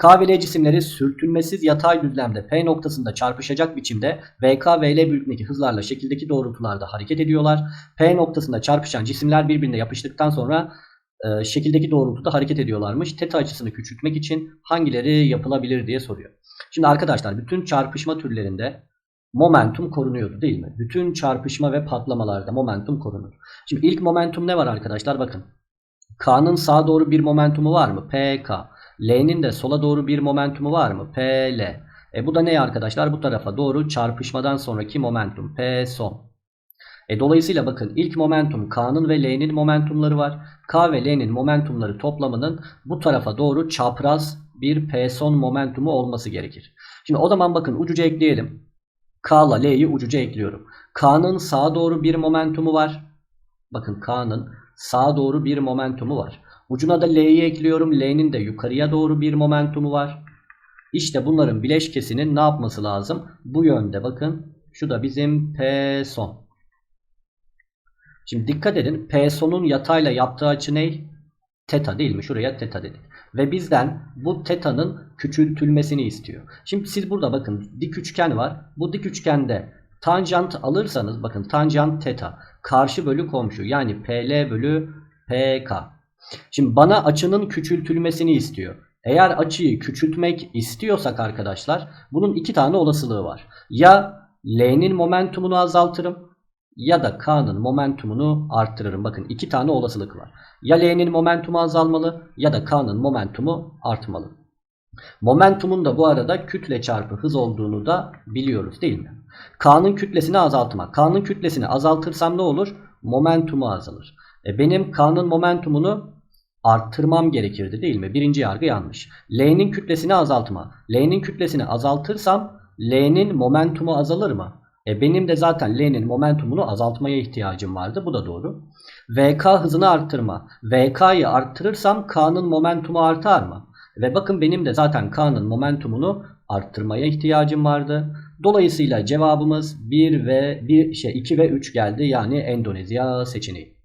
K ve L cisimleri sürtünmesiz yatay düzlemde P noktasında çarpışacak biçimde VK ve L büyüklüğündeki hızlarla şekildeki doğrultularda hareket ediyorlar. P noktasında çarpışan cisimler birbirine yapıştıktan sonra e, şekildeki doğrultuda hareket ediyorlarmış. Teta açısını küçültmek için hangileri yapılabilir diye soruyor. Şimdi arkadaşlar bütün çarpışma türlerinde momentum korunuyordu değil mi? Bütün çarpışma ve patlamalarda momentum korunur. Şimdi ilk momentum ne var arkadaşlar? Bakın. K'nın sağa doğru bir momentumu var mı? PK. L'nin de sola doğru bir momentumu var mı? PL. E bu da ne arkadaşlar? Bu tarafa doğru çarpışmadan sonraki momentum. P son. E dolayısıyla bakın ilk momentum K'nın ve L'nin momentumları var. K ve L'nin momentumları toplamının bu tarafa doğru çapraz bir P son momentumu olması gerekir. Şimdi o zaman bakın ucuca ekleyelim. K ile L'yi ucuca ekliyorum. K'nın sağa doğru bir momentumu var. Bakın K'nın sağa doğru bir momentumu var. Ucuna da L'yi ekliyorum. L'nin de yukarıya doğru bir momentumu var. İşte bunların bileşkesinin ne yapması lazım? Bu yönde bakın. Şu da bizim P son. Şimdi dikkat edin. P sonun yatayla yaptığı açı ne? Teta değil mi? Şuraya teta dedik. Ve bizden bu teta'nın küçültülmesini istiyor. Şimdi siz burada bakın dik üçgen var. Bu dik üçgende tanjant alırsanız bakın tanjant teta karşı bölü komşu yani PL bölü PK. Şimdi bana açının küçültülmesini istiyor. Eğer açıyı küçültmek istiyorsak arkadaşlar bunun iki tane olasılığı var. Ya L'nin momentumunu azaltırım ya da K'nın momentumunu arttırırım. Bakın iki tane olasılık var. Ya L'nin momentumu azalmalı ya da K'nın momentumu artmalı. Momentumun da bu arada kütle çarpı hız olduğunu da biliyoruz değil mi? K'nın kütlesini azaltmak. K'nın kütlesini azaltırsam ne olur? Momentumu azalır. E benim K'nın momentumunu arttırmam gerekirdi değil mi? Birinci yargı yanlış. L'nin kütlesini azaltma. L'nin kütlesini azaltırsam L'nin momentumu azalır mı? E benim de zaten L'nin momentumunu azaltmaya ihtiyacım vardı. Bu da doğru. VK hızını arttırma. VK'yı arttırırsam K'nın momentumu artar mı? Ve bakın benim de zaten K'nın momentumunu arttırmaya ihtiyacım vardı. Dolayısıyla cevabımız 1 ve 1 şey 2 ve 3 geldi. Yani Endonezya seçeneği.